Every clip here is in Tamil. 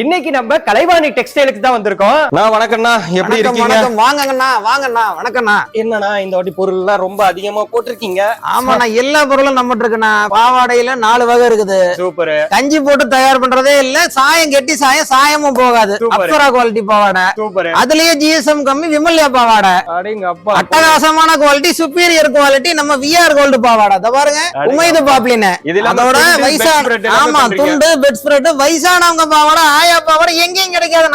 இன்னைக்கு நம்ம கலைவாணி டெக்ஸ்டைலுக்கு தான் வந்திருக்கோம். நான் வணக்கம்ண்ணா. எப்படி இருக்கீங்க? வணக்கம். வாங்கங்கண்ணா வாங்கண்ணா வணக்கம்ண்ணா. என்னண்ணா இந்த வாட்டி பொருள் எல்லாம் ரொம்ப அதிகமா போட்டிருக்கீங்க? ஆமாண்ணா எல்லா பொருளும் நம்மகிட்ட இருக்குண்ணா பாவாடையில நாலு வகை இருக்குது. சூப்பர். கஞ்சி போட்டு தயார் பண்றதே இல்ல சாயம் கெட்டி சாயம் சாயமும் போகாது. அப்சரா குவாலிட்டி பாவாடை. சூப்பர். அதுலயே ஜிஎஸ்எம் கம்மி விமல்யா பாவாடை. அடேங்க அப்பா. அட்டகாசமான குவாலிட்டி சுப்பீரியர் குவாலிட்டி நம்ம விஆர் கோல்டு பாவாடை. இத பாருங்க உமைது பாப்ளின் அதோட துண்டு, bed வயசா spread எல்லாமே ஆமா. துண்டு பெட் ஸ்ப்ரெட் வயசானவங்க பாவாடை ஆயா பாவாடை எங்கேயும் கிடைக்காது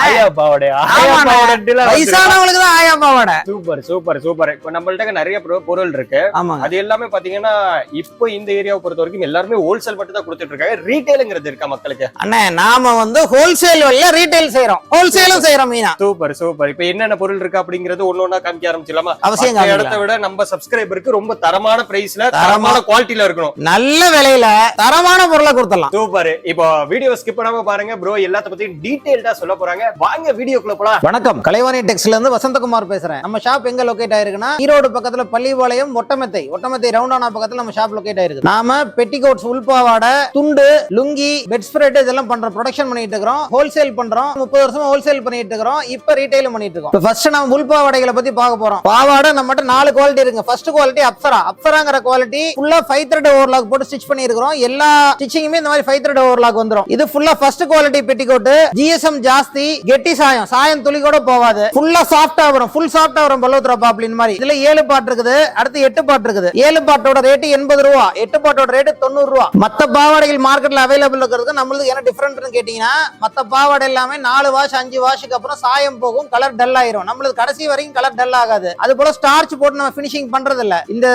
ஆயா பாவாடை ஆயா. பாவாடை வயசானவங்களுக்கு தான் ஆயா பாவாடை சூப்பர் சூப்பர் சூப்பர். இப்ப நம்மள்ட்ட நிறைய பொரு- பொருள் இருக்கு. அது எல்லாமே பாத்தீங்கன்னா இப்போ இந்த ஏரியாவை பொறுத்த வரைக்கும் எல்லாருமே ஹோல்சேல் மட்டும் தான் கொடுத்துட்டு இருக்காங்க. ரீட்டைலுங்கிறது இருக்கா மக்களுக்கு? அண்ணே நாம வந்து ஹோல்சேல் வழியா ரீட்டைல் செய்யறோம் ஹோல்சேலும் செய்யறோம் மீனா. Super super. இப்ப என்னென்ன பொருள் இருக்கு அப்படிங்கறது ஒண்ணு ஒண்ணா காமிக்க ஆரம்பிச்சிடலாமா? அவசியம். இடத்தை விட நம்ம சப்ஸ்கிரைபருக்கு ரொம்ப தரமான பிரைஸ்ல தரமா- தரமான குவாலிட்டில இருக்கணும். நல்ல விலையில தரமான பொருளை கொடுத்துடலாம். சூப்பர். இப்போ வீடியோ ஸ்கிப் பண்ணாம பாருங்க ப்ரோ எல்லாத்த பத்தி டீடைல்டா சொல்ல போறாங்க. வாங்க வீடியோக்குள்ள போலாம். வணக்கம். கலைவாணி டெக்ஸ்ல இருந்து வசந்தகுமார் பேசுறேன். நம்ம ஷாப் எங்க லொகேட் ஆயிருக்குன்னா ஈரோடு பக்கத்துல பள்ளிபாளையம் ஒட்டமத்தை. ஒட்டமத்தை ரவுண்டானா பக்கத்துல நம்ம ஷாப் லொகேட் ஆயிருக்கு. நாம பெட்டிகோட்ஸ் உள்பாவாடை துண்டு லுங்கி பெட் ஸ்ப்ரெட் இதெல்லாம் பண்ற ப்ரொடக்ஷன் பண்ணிட்டு இருக்கிறோம். ஹோல்சேல் பண்றோம். முப்பது வருஷமா ஹோல்சேல் பண்ணிட்டு இருக்கிறோம். இப்ப ரீட்டைல் பண்ணிட்டு இருக்கோம். ஃபர்ஸ்ட் நம்ம உள்பாவாடைகளை பத்தி பார்க்க போறோம். பாவாடை நம்மகிட்ட நாலு குவாலிட்டி இருக்கு ஃபர்ஸ்ட் குவாலிட்டி அப்சரா. அப்சராங்கிற குவாலிட்டி ஃபுல்லா ஃபைவ் த்ரெட் ஓவர்லாக் போட்டு ஸ்டிச் பண்ணிருக்கிறோம் எல்லா ஸ்டிச்சிங்குமே இந்த மாதிரி ஃபைவ் த்ரெட் ஓவர்லாக் வந்துரும். இது ஃபுல்லா ஃபர்ஸ்ட் குவாலிட்டி பெட்டிகோட் ஜிஎஸ்எம் ஜாஸ்தி கெட்டி சாயம் சாயம் துளி கூட போகாது ஃபுல்லா சாஃப்டா வரும் ஃபுல் சாஃப்டா வரும் பல்லோத்ரா பாப்ளின் மாதிரி. இதுல ஏழு பாட்டு இருக்குது அடுத்து எட்டு பாட்டு இருக்குது. ஏழு பாட்டோட ரேட்டு எண்பது ரூபா எட்டு பாட்டோட ரேட்டு தொண்ணூறு ரூபா. மத்த பாவாடைகள் மார்க்கெட்ல அவைலபிள் இருக்கிறது நம்மளுக்கு என்ன டிஃபரெண்ட்னு கேட்டீங்கன்னா மத்த பாவாடை எல்லாமே நாலு வாஷ் அஞ்சு வாஷுக்கு அப்புறம் சாயம் போகும் கலர் டல் ஆயிரும். நம்மளுக்கு கடைசி வரைக்கும் கலர் டல் ஆகாது. அது போல ஸ்டார்ச் போட்டு நம்ம ஃபினிஷிங் பண்றது இல்ல இந்த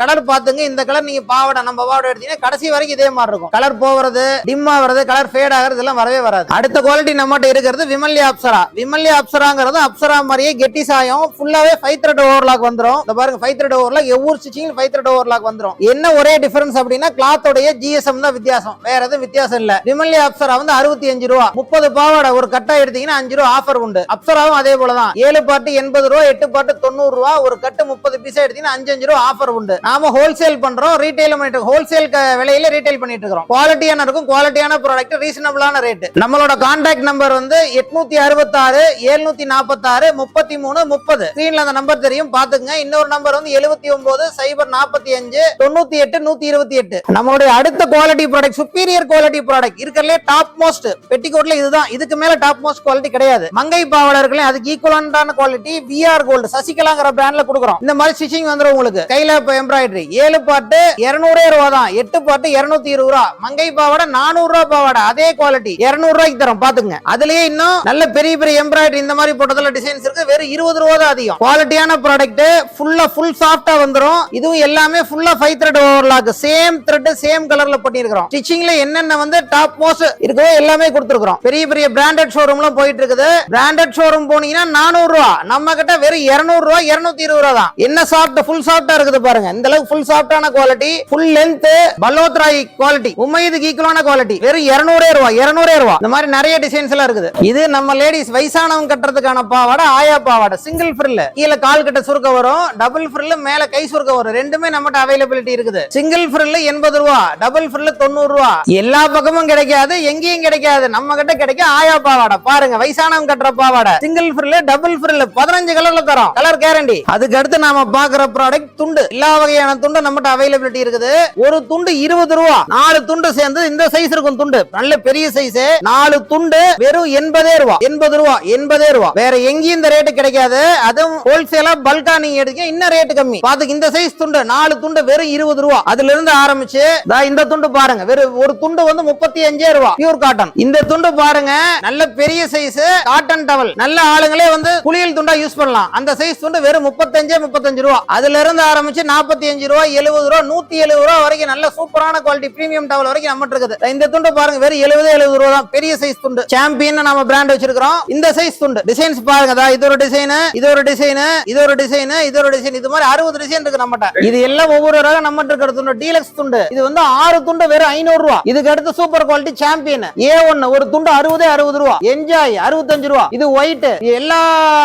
கலர் பாத்துங்க இந்த கலர் நீங்க பாவாடை நம்ம பாவாடை எடுத்தீங்கன்னா கடைசி வரைக்கும் இதே மாதிரி இருக்கும். கலர் போகிறது டிம் ஆகுறது கலர் ஃபேட் ஆகிறது இதெல்லாம் வரவே வராது. அடுத்த குவாலிட்டி நம்மகிட்ட இருக்கிறது விமல்யா அப்சரா. விமல்யா அப்சராங்கிறது அப்சரா மாதிரியே கெட்டி சாயம் ஃபுல்லாவே ஃபைவ் த்ரெட் ஓவர்லாக் வந்துரும். இந்த பாருங்க ஃபைவ் த்ரெட் ஓவர்லாக் எவ்வொரு ஸ்டிச்சிங் ஃபைவ் த்ரெட் ஓவர்லாக் வந்துடும் என்ன ஒரே டிஃபரன்ஸ் அப்படின்னா கிளாத்தோடைய ஜிஎஸ்எம் தான் வித்தியாசம். வேற எதுவும் வித்தியாசம் இல்ல. விமல்யா அப்சரா வந்து அறுபத்தி அஞ்சு ரூபா. முப்பது பாவாடை ஒரு கட்டா எடுத்தீங்கன்னா அஞ்சு ரூபா ஆஃபர் உண்டு. அப்சராவும் அதே போலதான் ஏழு பாட்டு எண்பது ரூபா எட்டு பாட்டு தொண்ணூறு ரூபா ஒரு கட்டு முப்பது பீஸ் எடுத்தீங்கன்னா அஞ்சு அஞ்சு ரூபா ஆஃபர் உண்டு. நாம ஹோல்சேல் பண்றோம் ரீட்டைல் பண்ணிட்டு ஹோல்சேல் விலையில ரீட்டைல் பண்ணிட்டு இருக்கிறோம். குவாலிட்டியான இருக்கும் குவாலிட்டியான ப்ராடக்ட் ரீசனபிளான ரேட் நம்மளோட கான்டாக்ட் நம்பர் வந்து எட்நூத்தி அறுபத்தாறு எழுநூத்தி நாற்பத்தாறு முப்பத்தி மூணு முப்பது. ஸ்கிரீன்ல அந்த நம்பர் தெரியும். பாத்துங்க இன்னொரு நம்பர் வந்து எழுபத்தி ஒன்பது சைபர் நாற்பத்தி அஞ்சு தொண்ணூத்தி எட்டு நூத்தி இருபத்தி எட்டு. நம்மளுடைய அடுத்த quality product superior quality product இருக்கிறதுலே டாப் மோஸ்ட் பெட்டிகோட்ல இதுதான். இதுக்கு மேல டாப் மோஸ்ட் குவாலிட்டி கிடையாது. மங்கை பாவலர்களே அதுக்கு ஈக்குவலான குவாலிட்டி விஆர் கோல்டு சசிகலாங்கிற பிராண்ட்ல கொடுக்குறோம். இந்த மாதிரி ஸ்டிச்சிங் வந்துரும் உங்களுக்கு. கையில இப்ப எம்ப்ராய்டரி ஏழு பாட்டு இருநூறே ரூபா தான். எட்டு பாட்டு இருநூத்தி இருபது ரூபா. மங்கை பாவாடை நானூறு ரூபா பாவாடை. அதே குவாலிட்டி இருநூறு ரூபாய்க்கு தரோம் பாத்துங்க அதுலயே இன்னும் நல்ல பெரிய பெரிய எம்ப்ராய்டரி இந்த மாதிரி போட்டதுல டிசைன்ஸ் இருக்கு. வெறும் இருபது ரூபா தான் அதிகம். குவாலிட்டியான ப்ராடக்ட் ஃபுல்லா ஃபுல் சாஃப்டா வந்துரும். இதுவும் எல்லாமே ஃபுல்லா five thread overlock same thread same கலர்ல பண்ணிருக்கிறோம் ஸ்டிச்சிங்ல என்னென்ன வந்து டாப் மோஸ்ட் இருக்கோ எல்லாமே கொடுத்துருக்கோம் பெரிய பெரிய பிராண்டட் ஷோரூம்லாம் போயிட்டு இருக்குது பிராண்டட் ஷோரூம் போனீங்கன்னா நானூறு ரூபா நம்ம கிட்ட வெறும் இருநூறு ரூபா இருநூத்தி இருபது ரூபா தான். என்ன சாஃப்ட் ஃபுல் சாஃப்டா இருக்குது பாருங்க. இந்த அளவுக்கு ஃபுல் சாஃப்டான குவாலிட்டி ஃபுல் லென்த் பலோத்ராய் குவாலிட்டி உமைதுக்கு ஈக்குவலான குவாலிட்டி வெறும் இருநூறே ரூபா இருநூறே ரூபா. இந்த மாதிரி நிறைய டிசைன்ஸ் எல்லாம் இருக்குது. இது நம்ம லேடிஸ் வயசானவங்க கட்டுறதுக்கான பாவாடை ஆயா பாவாடை. சிங்கிள் ஃப்ரில் கீழே கால் கிட்ட சுருக்க வரும். டபுள் ஃப்ரில் மேல கை சுருக்க வரும். ரெண்டுமே நம்மகிட்ட அவைலபிலிட்டி இருக்குது. சிங்கிள் ஃப்ரில் எண்பது ரூபா. டபுள் ஃப்ரில் தொண்ணூறு ரூபா. எல்லா பக்கமும் கிடைக்காது எங்கேயும் கிடைக்காது. நம்ம கிட்ட கிடைக்க ஆயா பாவாடை. பாருங்க வயசானவங்க கட்டுற பாவாடை. சிங்கிள் ஃப்ரில் டபுள் ஃப்ரில் பதினஞ்சு கலர்ல தரோம். கலர் கேரண்டி அதுக்கு அடுத்து நாம பாக்குற ப்ராடக்ட் துண்டு. எல்லா வகையான துண்டு நம்மகிட்ட அவைலபிலிட்டி இருக்குது. ஒரு துண்டு இருபது ரூபா. நாலு துண்டு சேர்ந்து இந்த சைஸ் இருக்கும் துண்டு. நல்ல பெரிய சைஸ் நாலு துண்டு வெறும் எண்பதே ரூபா எண்பது ரூபா எண்பதே ரூபா. வேற எங்கேயும் இந்த ரேட்டு கிடைக்காது. அதுவும் ஹோல்சேலா பல்கா நீங்க எடுக்க இன்னும் ரேட்டு கம்மி. பாத்துக்கு இந்த சைஸ் துண்டு நாலு துண்டு வெறும் இருபது ரூபா. அதுல இருந்து ஆரம்பிச்சு இந்த துண்டு பாருங்க. வெறும் ஒரு துண்டு வந்து முப்பத்தி அஞ்சே ரூபா. பியூர் காட்டன் இந்த துண்டு பாருங்க நல்ல பெரிய சைஸ் காட்டன் டவல் நல்ல ஆளுங்களே வந்து குளியல் துண்டா யூஸ் பண்ணலாம். அந்த சைஸ் துண்டு வெறும் முப்பத்தஞ்சே முப்பத்தஞ்சு ரூபா. அதுல இருந்து ஆரம்பிச்சு நாற்பத்தி அஞ்சு ரூபா எழுபது ரூபா நூத்தி எழுபது ரூபா வரைக்கும் நல்ல சூப்பரான குவாலிட்டி பிரீமியம் டவல் வரைக்கும் நம்ம இருக்குது. இந்த துண்டு பாருங்க வெறும் எழுபது எழுபது ரூபா தான். பெரிய சைஸ் துண்டு. சாம்பியன் நம்ம பிராண்ட் வச்சிருக்கிறோம். இந்த சைஸ் துண்டு. டிசைன்ஸ் பாருங்க இது ஒரு டிசைன் இது ஒரு டிசைன் இது ஒரு டிசைன் இது ஒரு டிசைன் இது மாதிரி அறுபது டிசைன் இருக்கு நம்மகிட்ட. இது எல்லாம் ஒவ்வொரு ரகம் நம்ம இருக்கிற துண்டு. டீலக்ஸ் துண்டு. இது வந்து ஆறு துண்டு வெறும் ஐநூறு ரூபா. இதுக்கு அடுத்து சூப்பர் குவாலிட்டி சாம்பியன் ஏ ஒன்னு ஒரு துண்டு அறுபதே அறுபது ரூபா. என்ஜாய் அறுபத்தஞ்சு ரூபா. இது ஒயிட் எல்லா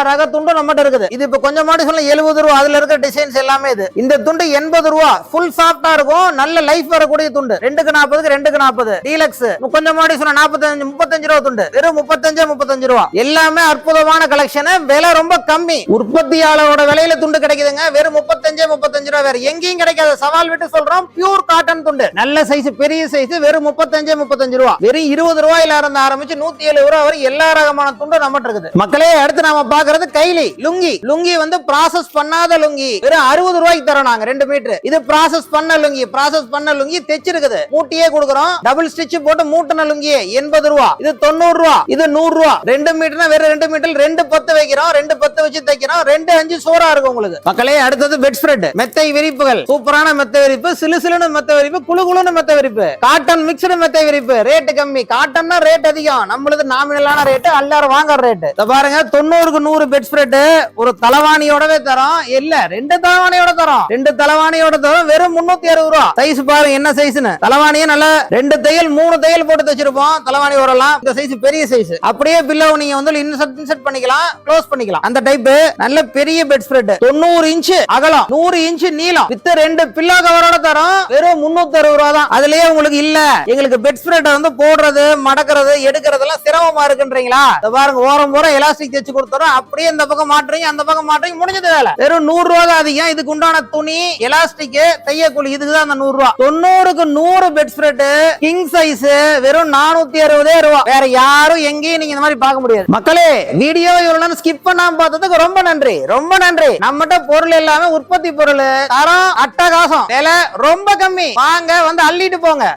ரக துண்டும் நம்மகிட்ட இருக்குது. இது இப்ப கொஞ்சம் மாடி சொன்ன எழுபது ரூபா. அதுல இருக்கிற டிசைன்ஸ் எல்லாமே இது. இந்த துண்டு எண்பது ரூபா. ஃபுல் சாஃப்டா இருக்கும். நல்ல லைஃப் வரக்கூடிய துண்டு. ரெண்டுக்கு நாற்பதுக்கு ரெண்டுக்கு நாற்பது டீலக்ஸ் கொஞ்சம் மாடி சொன்ன நாற்பத்தஞ்சு முப்பத்தஞ்சு முப்பத்தஞ்சு ரூபா துண்டு. வெறும் முப்பத்தஞ்சு முப்பத்தஞ்சு ரூபா. எல்லாமே அற்புதமான கலெக்ஷன் விலை ரொம்ப கம்மி. உற்பத்தியாளரோட விலையில துண்டு கிடைக்குதுங்க. வெறும் முப்பத்தஞ்சு முப்பத்தஞ்சு ரூபா வேற. எங்கேயும் கிடைக்காத சவால் விட்டு சொல்றோம். பியூர் காட்டன் துண்டு. நல்ல சைஸ் பெரிய சைஸ் வெறும் முப்பத்தஞ்சு முப்பத்தஞ்சு ரூபா. வெறும் இருபது ரூபாயில இருந்து ஆரம்பிச்சு நூத்தி எழுபது ரூபா வரை எல்லா ரகமான துண்டும் நம்ம இருக்குது. மக்களே அடுத்து நாம பாக்குறது கைலி லுங்கி. லுங்கி வந்து ப்ராசஸ் பண்ணாத லுங்கி. வெறும் அறுபது ரூபாய்க்கு தரோம் நாங்க ரெண்டு மீட்டர் இது ப்ராசஸ் பண்ண லுங்கி. ப்ராசஸ் பண்ண லுங்கி தைச்சிருக்குது. மூட்டியே கொடுக்குறோம். டபுள் ஸ்டிச் போட்டு மூட்டின லுங்கி எண்பது ரூபா இது தொண்ணூறு ரூபா இது நூறு ரூபா. ரெண்டு மீட்டர்னா வேற ரெண்டு மீட்டர் ரெண்டு பத்து வைக்கிறோம் ரெண்டு பத்து வச்சு தைக்கிறோம் ரெண்டு அஞ்சு சோறா இருக்கும் உங்களுக்கு. மக்களே அடுத்தது பெட் ஸ்ப்ரெட் மெத்தை விரிப்புகள். சூப்பரான மெத்தை விரிப்பு சிலு சிலுன்னு மெத்தை விரிப்பு குழு குழுன்னு மெத்தை விரிப்பு. காட்டன் மிக்சடு மெத்தை விரிப்பு. ரேட்டு கம்மி. காட்டன்னா ரேட் அதிகம். நம்மளது நாமினலான ரேட்டு எல்லாரும் வாங்குற ரேட்டு இத பாருங்க தொண்ணூறுக்கு நூறு பெட் ஸ்ப்ரெட் ஒரு தலவாணியோடவே தரோம். இல்ல ரெண்டு தலவாணியோட தரோம். ரெண்டு தலவாணியோட தரோம் வெறும் முன்னூத்தி அறுபது ரூபா. சைஸ் பாருங்க என்ன சைஸ்னு தலவாணியே நல்லா ரெண்டு தையல் மூணு தையல் போட்டு தச்சிருப்போம். தலவாணி வரலாம் இந்த சைஸ் பெரிய சைஸ் அப்படியே பில்லோ நீங்க வந்து இன்செர்ட் இன்செர்ட் பண்ணிக்கலாம். க்ளோஸ் பண்ணிக்கலாம். அந்த டைப் நல்ல பெரிய பெட் ஸ்ப்ரெட் தொண்ணூறு இன்ச் அகலம் நூறு இன்ச் நீளம். வித் ரெண்டு பில்லோ கவரோட தரும். வெறும் முன்னூத்தி அறுபது ரூபா தான். அதுலயே உங்களுக்கு இல்ல. எங்களுக்கு பெட் ஸ்ப்ரெட் வந்து போடுறது மடக்கிறது எடுக்கிறது எல்லாம் சிரமமா இருக்குன்றீங்களா? இத பாருங்க ஓரம் போற எலாஸ்டிக் தைச்சு கொடுத்துறோம். அப்படியே இந்த பக்கம் மாட்டுறீங்க அந்த பக்கம் மாட்டுறீங்க முடிஞ்சது வேலை. வெறும் நூறு ரூபா தான் அதிகம். இதுக்கு உண்டான துணி எலாஸ்டிக் தையக்கூலி இதுக்கு தான் அந்த நூறு ரூபா. தொண்ணூறுக்கு நூறு பெட் ஸ்ப்ரெட் கிங் சைஸ் வெறும் நானூத்தி அறுபது ரூபா வேற யாரும் எங்கேயும் நீங்க இந்த மாதிரி பார்க்க முடியாது. மக்களே வீடியோ இவ்வளவு ஸ்கிப் பண்ணாம பார்த்ததுக்கு ரொம்ப நன்றி. ரொம்ப நன்றி. நம்மகிட்ட பொருள் எல்லாமே உற்பத்தி பொருள் தரம் அட்டகாசம். விலை ரொம்ப கம்மி. வாங்க வந்து அள்ளிட்டு போங்க.